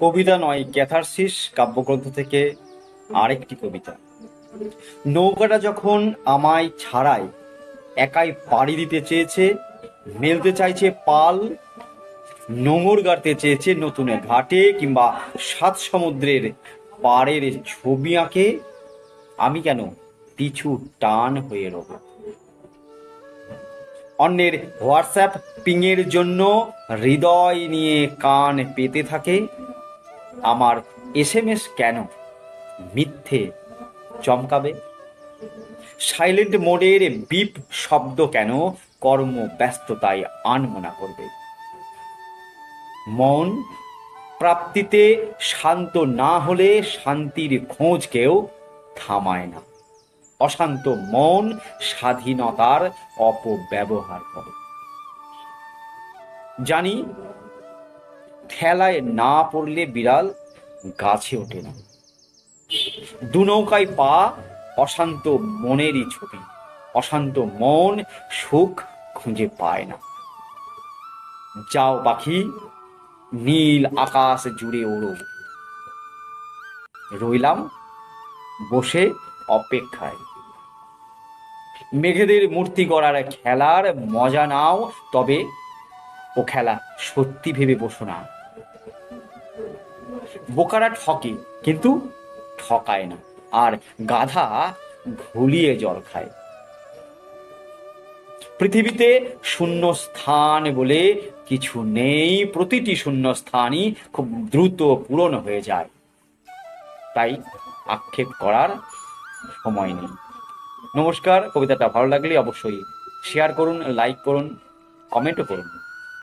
কবিতা নয়, ক্যাথারসিস কাব্যগ্রন্থ থেকে আরেকটি কবিতা। নৌকাটা যখন আমায় ছাড়াই একাই পাড়ি দিতে চেয়েছে, মেলতে চাইছে পাল, নোঙর গাড়তে চেয়েছে নতুন ঘাটে কিংবা সাত সমুদ্রের পাড়ের ছবি আঁকে, আমি কেন পিছু টান হয়ে রব? অন্যের হোয়াটসঅ্যাপ পিংয়ের জন্য হৃদয় নিয়ে কান পেতে থাকে আমার এস এম এস কেন মিথ্যে চমকাবে? সাইলেন্ট মোডের বিপ শব্দ কেন কর্ম ব্যস্ততায় আনমনা করবে? মন প্রাপ্তিতে শান্ত না হলে শান্তির খোঁজ কেউ থামায় না। অশান্ত মন স্বাধীনতার অপব্যবহার করে। জানি ঠেলায় না পড়লে বিড়াল গাছে ওঠে না। দু নৌকায় পা, অশান্ত মনেরই ছবি। অশান্ত মন সুখ খুঁজে পায় না। যাও পাখি, নীল আকাশ জুড়ে ওড়ো। রইলাম বসে অপেক্ষায়। মেঘেদের মূর্তি গড়ার খেলার মজা নাও, তবে ও খেলা সত্যি ভেবে বসো না। বোকারা ঠকে, কিন্তু ঠকায় না। আর গাধা ঘুলিয়ে জল খায়। পৃথিবীতে শূন্য স্থান বলে কিছু নেই। প্রতিটি শূন্য স্থানই খুব দ্রুত পূরণ হয়ে যায়। তাই আক্ষেপ করার সময় নেই। নমস্কার, কবিতাটা ভালো লাগলে অবশ্যই শেয়ার করুন লাইক করুন কমেন্টও করুন।